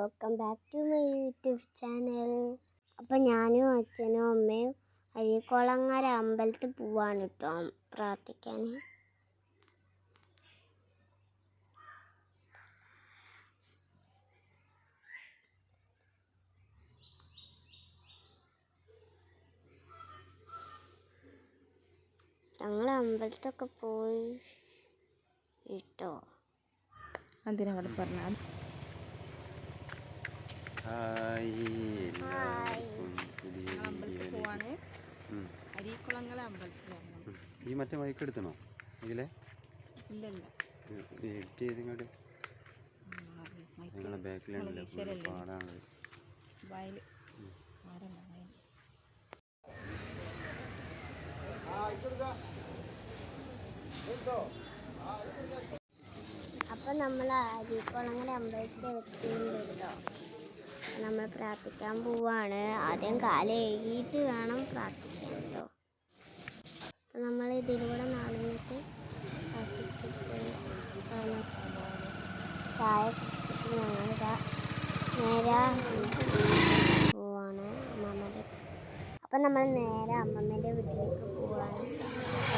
Welcome back to my YouTube channel അപ്പം ഞാനും അച്ഛനും അമ്മയും അരിക്കുളങ്ങര അമ്പലത്തിൽ പോവാണ് കേട്ടോ പ്രാർത്ഥിക്കാൻ ഞങ്ങൾ അമ്പലത്തൊക്കെ പോയി കേട്ടോ അതിനവിടെ പറഞ്ഞാൽ പറഞ്ഞ ഹായ്. എല്ലാവർക്കും പുതിയ അമ്പലത്തിൽ വീഡിയോയിലേക്ക്. പോവാണ് ഉം. അരീക്കുളങ്ങല അമ്പലത്തിലാണ്. ഈ മറ്റേ മൈക്ക് എടുത്തണോ? ഇതിലെ? ഇല്ല ഇല്ല എഡിറ്റ് ചെയ്തിങ്ങോട്ട്. നിങ്ങളെ ബാക്കിലുണ്ടല്ലോ. full ഈശ്വരല്ലേ? പാടാണ് വയൽ ആരല്ല വയൽ അപ്പം നമ്മൾ അരീക്കുളങ്ങര അമ്പലത്തിൽ എത്തിയിട്ടുണ്ട് കേട്ടോ. നമ്മൾ പ്രാർത്ഥിക്കാൻ പോവാണ്. ആദ്യം കാലെഴുതിയിട്ട് വേണം പ്രാർത്ഥിക്കാൻ കേട്ടോ. അപ്പം നമ്മൾ ഇതിലൂടെ നടന്നിട്ട് പ്രാർത്ഥിച്ചിട്ട് ചായ കുടിച്ചിട്ട് ഞങ്ങളിതാ നേരെ പോവാണ് അമ്മമ്മേന്റെ അപ്പം നമ്മൾ നേരെ അമ്മമ്മേന്റെ വീട്ടിലേക്ക് പോവാണ്.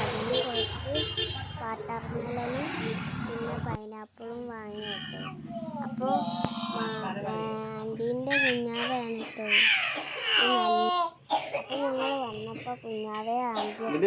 അതിന് കുറച്ച് വാട്ടർമെലനും പിന്നെ പൈനാപ്പിളും വാങ്ങി കേട്ടോ അപ്പോൾ ആന്റീന്റെ കുഞ്ഞാവയാണ് കേട്ടോ അപ്പം ഞങ്ങൾ വന്നപ്പോൾ കുഞ്ഞാവെ ആന്റി കണ്ടു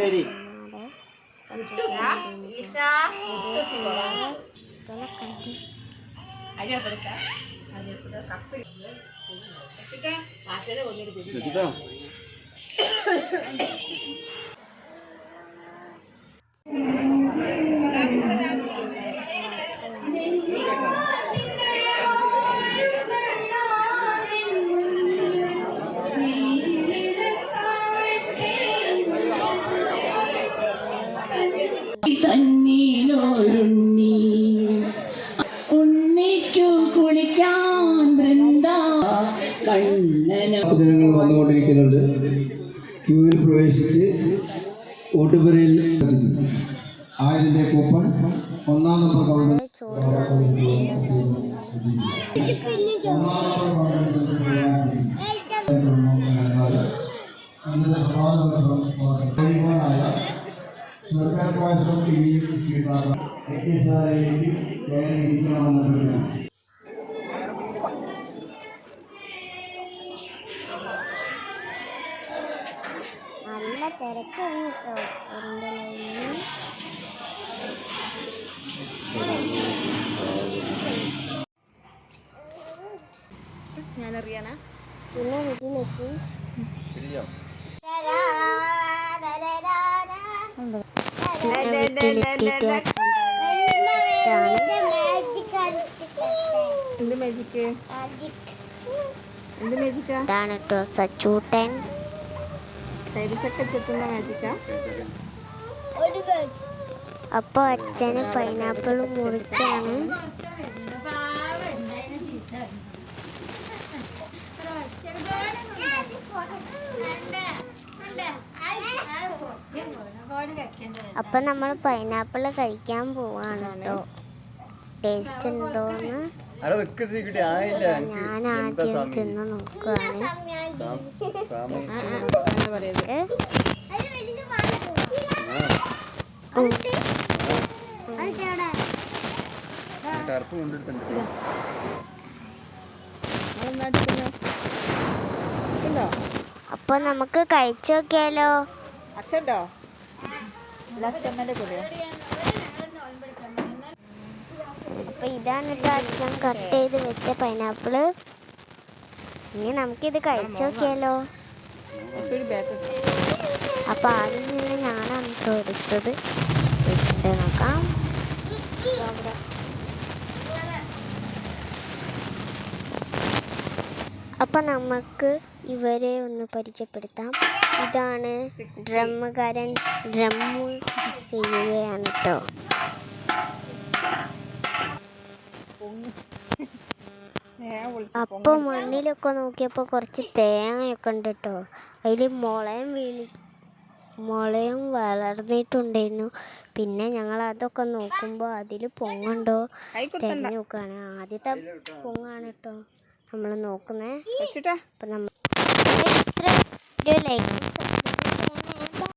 ജനങ്ങൾ വന്നുകൊണ്ടിരിക്കുന്നുണ്ട്. ക്യൂവിൽ പ്രവേശിച്ച് ഓട്ടുപുരയിൽ ആയതിന്റെ കൂപ്പൺ ഒന്നാം നമ്പർ കൗണ്ടർ സർക്കാർ തിരക്കാണ് ചോറിന്റെ ലൈനിൽ ഞാനറിയാനാ? പിന്നെ വീട്ടിലെത്തി ശരിയോ എന്ത് മാജിക്ക് എന്ത് മാജിക്കാ ഇതാണ് കേട്ടോ സച്ചൂട്ടൻ ചെത്തുന്ന മാജിക്കാ. അപ്പോൾ അച്ഛന് പൈനാപ്പിൾ മുറിക്കാണ്. അപ്പം നമ്മൾ പൈനാപ്പിൾ കഴിക്കാൻ പോവാണ് കേട്ടോ ടേസ്റ്റ് ഉണ്ടോന്ന്? ഞാൻ ആദ്യം തിന്ന് നോക്കുകയാണ് കൊണ്ടെടുത്തിട്ടുണ്ട് അപ്പോൾ നമുക്ക് കഴിച്ചു നോക്കിയാലോ അച്ഛണ്ടോ അല്ല അച്ഛമ്മേന്റെ കൂടെയോ. അപ്പോൾ ഇതാണ് കേട്ടോ അച്ഛൻ കട്ട് ചെയ്ത് വെച്ച പൈനാപ്പിൾ ഇനി നമുക്കിത് കഴിച്ചു നോക്കിയാലോ? അപ്പോൾ ആദ്യം തന്നെ ഞാനാണ് ചോദിച്ചത് എടുത്തത്. നോക്കാം. അപ്പം നമുക്ക് ഇവരെ ഒന്ന് പരിചയപ്പെടുത്താം. ഇതാണ് ഡ്രമ്മുകാരൻ ഡ്രമ്മ് ചെയ്യുകയാണ് കേട്ടോ അപ്പോൾ മണ്ണിലൊക്കെ നോക്കിയപ്പോ കുറച്ച് തേങ്ങയൊക്കെ ഉണ്ട് കേട്ടോ അതിൽ മുളയും വീണി മുളയും വളർന്നിട്ടുണ്ടായിരുന്നു. പിന്നെ ഞങ്ങൾ അതൊക്കെ നോക്കുമ്പോൾ അതിൽ പൊങ്ങുണ്ടോ? നോക്കാണ് തിരഞ്ഞു നോക്കുകയാണ് ആദ്യത്തെ പൊങ്ങാണ് കേട്ടോ നമ്മൾ നോക്കുന്നത് വെച്ചിട്ടാ. അപ്പം നമ്മൾ ലൈക്ക്